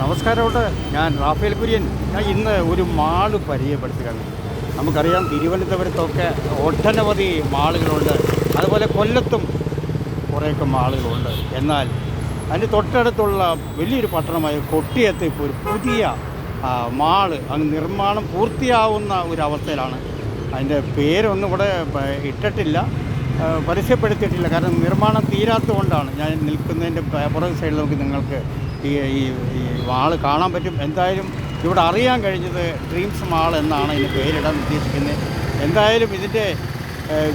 നമസ്കാരമുണ്ട്. ഞാൻ റാഫേൽ കുര്യൻ. ഞാൻ ഇന്ന് ഒരു മാൾ പരിചയപ്പെടുത്തുകയാണ്. നമുക്കറിയാം തിരുവനന്തപുരത്തൊക്കെ ഒട്ടനവധി മാളുകളുണ്ട്. അതുപോലെ കൊല്ലത്തും കുറേയൊക്കെ മാളുകളുണ്ട്. എന്നാൽ അതിന്റെ തൊട്ടടുത്തുള്ള വലിയൊരു പട്ടണമായ കൊട്ടിയത്ത് ഇപ്പോൾ ഒരു പുതിയ മാൾ അങ്ങ് നിർമ്മാണം പൂർത്തിയാവുന്ന ഒരു അവസ്ഥയിലാണ്. അതിന്റെ പേരൊന്നും ഇവിടെ ഇട്ടിട്ടില്ല. പരസ്യപ്പെടുത്തിയിട്ടില്ല. കാരണം നിർമ്മാണം തീരാത്തതുകൊണ്ടാണ് ഞാൻ നിൽക്കുന്നതിന്റെ പുറകു സൈഡിൽ നമുക്ക് നിങ്ങൾക്ക് ഈ ഈ മാൾ കാണാൻ പറ്റും. എന്തായാലും ഇവിടെ അറിയാൻ കഴിഞ്ഞത് ഡ്രീംസ് മാൾ എന്നാണ് ഇതിന് പേരിടാൻ ഉദ്ദേശിക്കുന്നത്. എന്തായാലും ഇതിന്റെ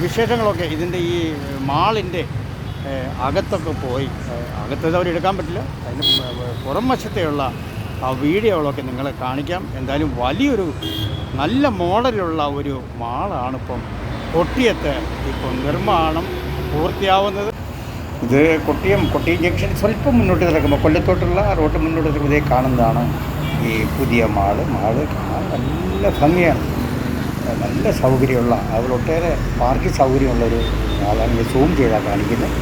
വിശേഷങ്ങളൊക്കെ ഇതിന്റെ ഈ മാളിന്റെ അകത്തൊക്കെ പോയി അകത്തത് അവർ എടുക്കാൻ പറ്റില്ല. അതിന് പുറം വശത്തെയുള്ള ആ വീഡിയോകളൊക്കെ നിങ്ങളെ കാണിക്കാം. എന്തായാലും വലിയൊരു നല്ല മോഡലുള്ള ഒരു മാളാണ് ഇപ്പം കൊട്ടിയത്ത് ഇപ്പോൾ നിർമ്മാണം പൂർത്തിയാവുന്നത്. ഇത് കൊട്ടിയം കൊട്ടിയം ജംഗ്ഷൻ സ്വല്പം മുന്നോട്ട് കിടക്കുമ്പോൾ കൊല്ലത്തോട്ടുള്ള റോഡ് മുന്നോട്ട് കിടക്കുമ്പോൾ ഇതേ കാണുന്നതാണ് ഈ പുതിയ മാൾ. മാൾ കാണാൻ നല്ല ഭംഗിയാണ്. നല്ല സൗകര്യമുള്ള അതിൽ ഒട്ടേറെ പാർക്കിംഗ് സൗകര്യമുള്ളൊരു ആളാണ് ഇത് സൂം ചെയ്താൽ കാണിക്കുന്നത്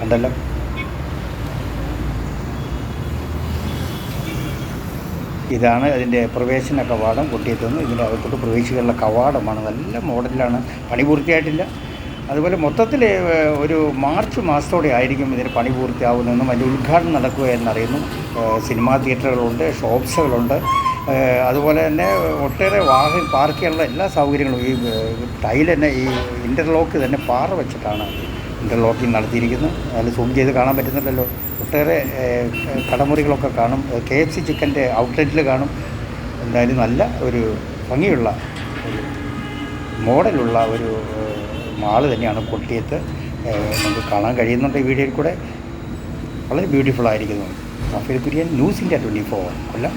കണ്ടല്ലോ. ഇതാണ് അതിന്റെ പ്രവേശന കവാടം. കൊട്ടിയത്തുനിന്ന് ഇതിന്റെ അകത്തോട്ട് പ്രവേശിക്കാനുള്ള കവാടമാണ്. നല്ല മോഡലാണ് പണി പൂർത്തിയായിട്ടില്ല. അതുപോലെ മൊത്തത്തിൽ ഒരു മാർച്ച് മാസത്തോടെ ആയിരിക്കും ഇതിന് പണി പൂർത്തിയാവുന്നതെന്നും അതിന്റെ ഉദ്ഘാടനം നടക്കുക എന്നറിയുന്നു. സിനിമാ തിയേറ്ററുകളുണ്ട് ഷോപ്സുകളുണ്ട്. അതുപോലെ തന്നെ ഒട്ടേറെ വാഹന പാർക്ക് ചെയ്യാനുള്ള എല്ലാ സൗകര്യങ്ങളും ഈ ടൈൽ തന്നെ ഈ ഇന്റർലോക്ക് തന്നെ പാറ വെച്ചിട്ടാണ് ഇന്റർലോക്കിംഗ് നടത്തിയിരിക്കുന്നത്. അതിൽ സൂം ചെയ്ത് കാണാൻ പറ്റുന്നില്ലല്ലോ. ഒട്ടേറെ കടമുറികളൊക്കെ കാണും. കെ എഫ് സി ചിക്കന്റെ ഔട്ട്ലെറ്റിൽ കാണും. എന്തായാലും നല്ല ഒരു ഭംഗിയുള്ള മോഡലുള്ള ഒരു മാൾ തന്നെയാണ് കൊട്ടിയത്ത് നമുക്ക് കാണാൻ കഴിയുന്നുണ്ട് ഈ വീഡിയോയിൽ കൂടെ. വളരെ ബ്യൂട്ടിഫുൾ ആയിരിക്കുന്നു. Safeer Kurian News India twenty four Kollam.